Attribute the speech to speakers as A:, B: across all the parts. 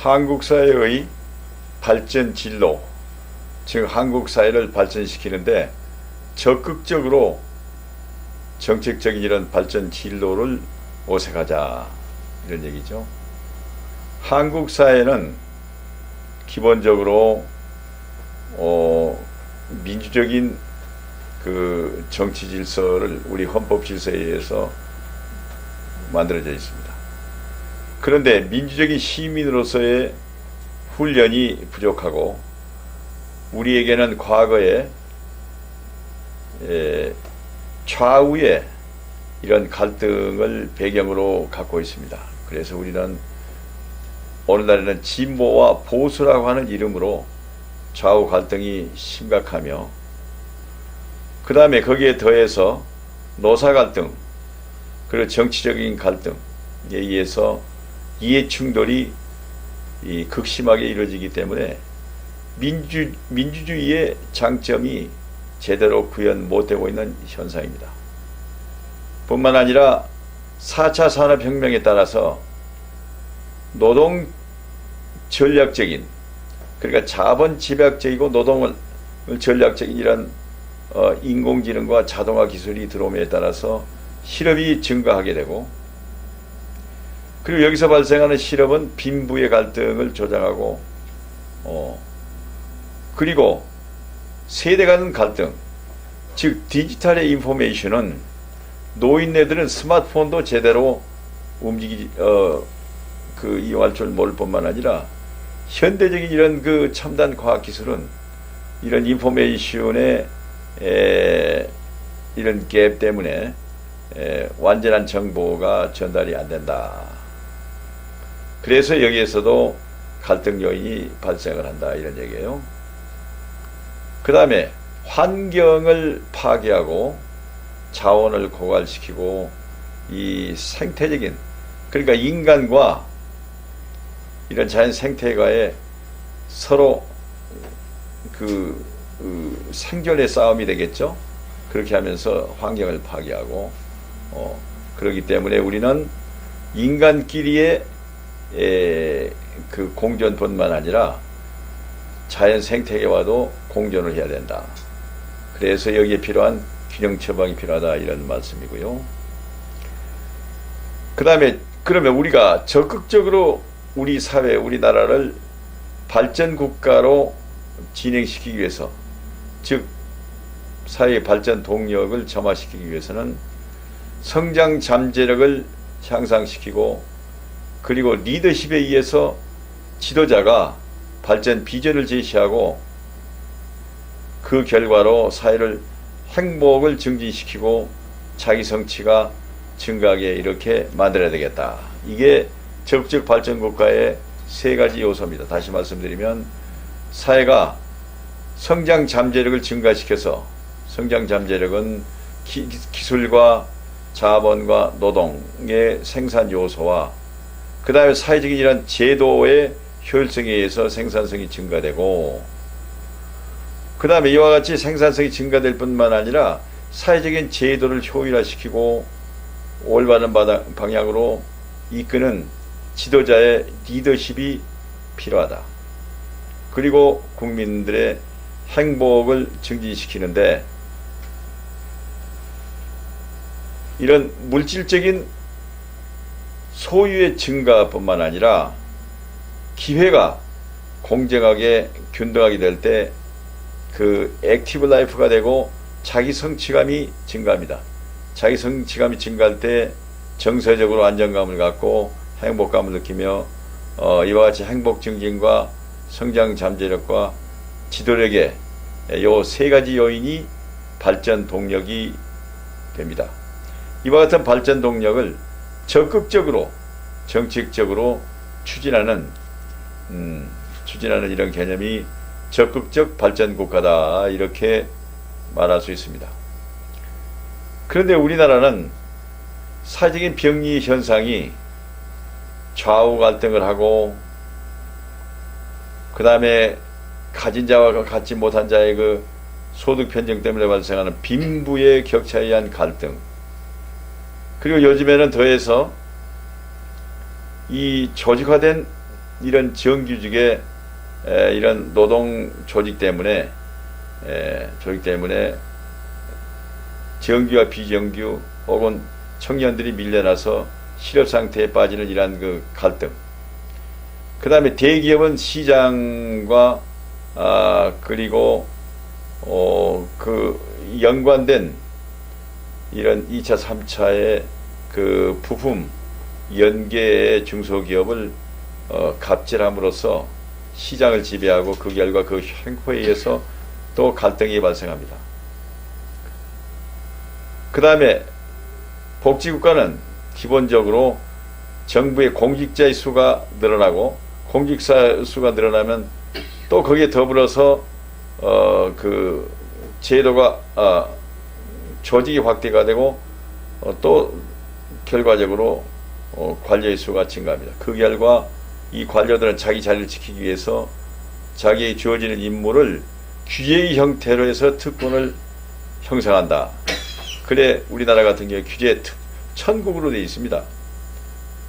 A: 한국 사회의 발전 진로, 즉 한국 사회를 발전시키는데 적극적으로 정책적인 이런 발전 진로를 오색하자 이런 얘기죠. 한국 사회는 기본적으로 어, 민주적인 그 정치 질서를 우리 헌법 질서에 의해서 만들어져 있습니다. 그런데 민주적인 시민으로서의 훈련이 부족하고 우리에게는 과거에 에, 좌우에 이런 갈등을 배경으로 갖고 있습니다. 그래서 우리는 오늘날에는 진보와 보수라고 하는 이름으로 좌우 갈등이 심각하며 그 다음에 거기에 더해서 노사 갈등 그리고 정치적인 갈등에 의해서 이해 충돌이 이 극심하게 이루어지기 때문에 민주 민주주의의 장점이 제대로 구현 못되고 있는 현상입니다. 뿐만 아니라 4차 산업혁명에 따라서 노동 전략적인 그러니까 자본 집약적이고 노동을 전략적인 이런 어, 인공지능과 자동화 기술이 들어옴에 따라서 실업이 증가하게 되고 그리고 여기서 발생하는 실업은 빈부의 갈등을 조장하고 어, 그리고 세대 간 갈등 즉 디지털의 인포메이션은 노인네들은 스마트폰도 제대로 움직이 어 그 이용할 줄 모를 뿐만 아니라 현대적인 이런 그 첨단 과학 기술은 이런 인포메이션의 에, 이런 갭 때문에 에, 완전한 정보가 전달이 안 된다. 그래서 여기에서도 갈등 요인이 발생을 한다 이런 얘기예요. 그 다음에 환경을 파괴하고 자원을 고갈시키고 이 생태적인 그러니까 인간과 이런 자연 생태과의 서로 그, 그 생존의 싸움이 되겠죠. 그렇게 하면서 환경을 파괴하고 어, 그렇기 때문에 우리는 인간끼리의 에, 그 공존뿐만 아니라 자연 생태계와도 공존을 해야 된다. 그래서 여기에 필요한 균형 처방이 필요하다 이런 말씀이고요. 그 다음에 그러면 우리가 적극적으로 우리 사회, 우리나라를 발전 국가로 진행시키기 위해서, 즉 사회 발전 동력을 점화시키기 위해서는 성장 잠재력을 향상시키고 그리고 리더십에 의해서 지도자가 발전 비전을 제시하고 그 결과로 사회를 행복을 증진시키고 자기 성취가 증가하게 이렇게 만들어야 되겠다. 이게 적극적 발전 국가의 세 가지 요소입니다. 다시 말씀드리면 사회가 성장 잠재력을 증가시켜서 성장 잠재력은 기, 기술과 자본과 노동의 생산 요소와 그 다음에 사회적인 이런 제도의 효율성에 의해서 생산성이 증가되고 그 다음에 이와 같이 생산성이 증가될 뿐만 아니라 사회적인 제도를 효율화시키고 올바른 방향으로 이끄는 지도자의 리더십이 필요하다. 그리고 국민들의 행복을 증진시키는데 이런 물질적인 소유의 증가뿐만 아니라 기회가 공정하게 균등하게 될 때 그 액티브 라이프가 되고 자기 성취감이 증가합니다. 자기 성취감이 증가할 때 정서적으로 안정감을 갖고 행복감을 느끼며 어, 이와 같이 행복 증진과 성장 잠재력과 지도력의 요 세 가지 요인이 발전 동력이 됩니다. 이와 같은 발전 동력을 적극적으로 정책적으로 추진하는 음, 추진하는 이런 개념이 적극적 발전 국가다 이렇게 말할 수 있습니다. 그런데 우리나라는 사회적인 병리 현상이 좌우 갈등을 하고 그 다음에 가진 자와 갖지 못한 자의 그 소득 편정 때문에 발생하는 빈부의 격차에 의한 갈등 그리고 요즘에는 더해서 이 조직화된 이런 정규직의 에, 이런 노동 조직 때문에 에, 조직 때문에 정규와 비정규 혹은 청년들이 밀려나서 실업 상태에 빠지는 이러한 그 갈등. 그 다음에 대기업은 시장과 아 그리고 어 그 연관된 이런 2차, 3차의 그 부품 연계의 중소기업을 어, 갑질함으로써 시장을 지배하고 그 결과 그 행포에 의해서 또 갈등이 발생합니다. 그 다음에 복지국가는 기본적으로 정부의 공직자의 수가 늘어나고 공직자 수가 늘어나면 또 거기에 더불어서 어 그 제도가 어 조직이 확대가 되고 어, 또 결과적으로 어, 관료의 수가 증가합니다. 그 결과 이 관료들은 자기 자리를 지키기 위해서 자기의 주어지는 임무를 규제의 형태로 해서 특권을 형성한다. 그래 우리나라 같은 경우 규제 특 천국으로 되어 있습니다.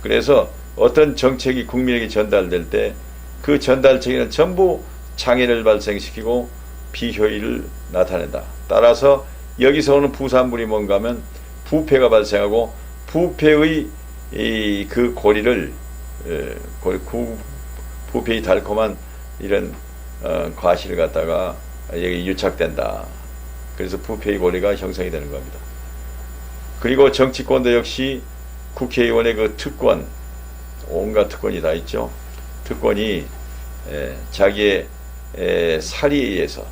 A: 그래서 어떤 정책이 국민에게 전달될 때 그 전달책에는 전부 장애를 발생시키고 비효율을 나타낸다. 따라서 여기서 오는 부산물이 뭔가 하면 부패가 발생하고 부패의 이 그 고리를 에, 고리, 구, 부패의 달콤한 이런 어, 과실을 갖다가 여기 유착된다. 그래서 부패의 고리가 형성이 되는 겁니다. 그리고 정치권도 역시 국회의원의 그 특권, 온갖 특권이 다 있죠. 특권이 에, 자기의 에, 살이에 의해서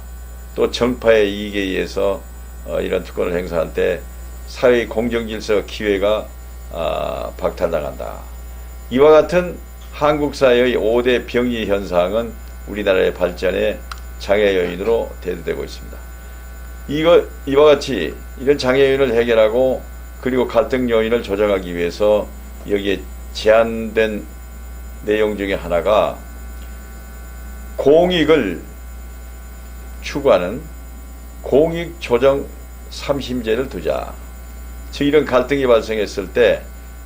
A: 또 정파의 이익에 의해서 어, 이런 특권을 행사할 때 사회의 공정질서 기회가 아, 박탈당한다. 이와 같은 한국 사회의 5대 병리 현상은 우리나라의 발전의 장애 요인으로 대두되고 있습니다. 이거 이와 같이 이런 장애 요인을 해결하고 그리고 갈등 요인을 조정하기 위해서 여기에 제한된 내용 중에 하나가 공익을 추구하는 공익 조정 삼심제를 두자. 즉 이런 갈등이 발생했을 때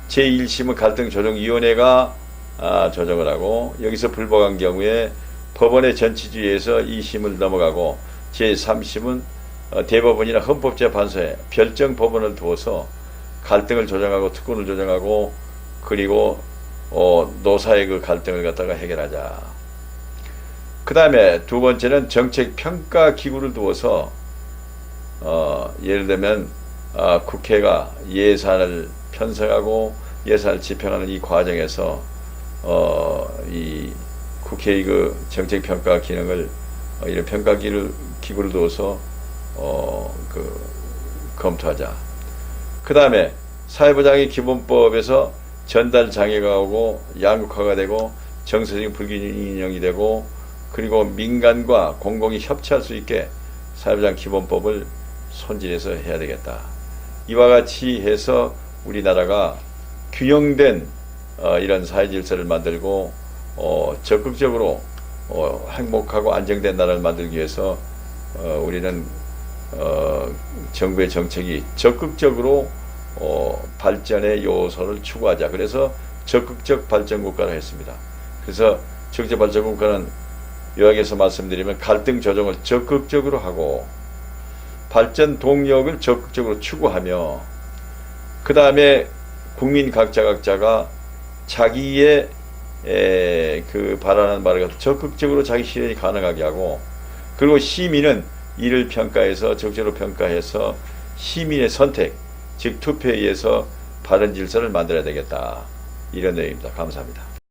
A: 제1심은 갈등조정위원회가 아, 조정을 하고 여기서 불복한 경우에 법원의 전치주의에서 2심을 넘어가고 제3심은 어, 대법원이나 헌법재판소에 별정 법원을 두어서 갈등을 조정하고 특권을 조정하고 그리고 어, 노사의 그 갈등을 갖다가 해결하자. 그 다음에 두 번째는 정책 평가 기구를 두어서 어, 예를 들면 어, 국회가 예산을 편성하고 예산을 집행하는 이 과정에서 어, 이 국회의 그 정책 평가 기능을 어, 이런 평가 기를 기구를 두어서 어, 그 검토하자. 그 다음에 사회보장의 기본법에서 전달 장애가 오고 양극화가 되고 정서적인 불균형이 되고 그리고 민간과 공공이 협치할 수 있게 사회보장 기본법을 손질해서 해야 되겠다. 이와 같이 해서 우리나라가 균형된 어, 이런 사회 질서를 만들고 어, 적극적으로 어, 행복하고 안정된 나라를 만들기 위해서 어, 우리는 어, 정부의 정책이 적극적으로 어, 발전의 요소를 추구하자. 그래서 적극적 발전 국가를 했습니다. 그래서 적극적 발전 국가는 요약해서 말씀드리면 갈등 조정을 적극적으로 하고 발전 동력을 적극적으로 추구하며 그 다음에 국민 각자 각자가 자기의 에, 그 바라는 바를 적극적으로 자기 실현이 가능하게 하고 그리고 시민은 이를 평가해서 적절로 평가해서 시민의 선택 즉 투표에 의해서 바른 질서를 만들어야 되겠다 이런 내용입니다. 감사합니다.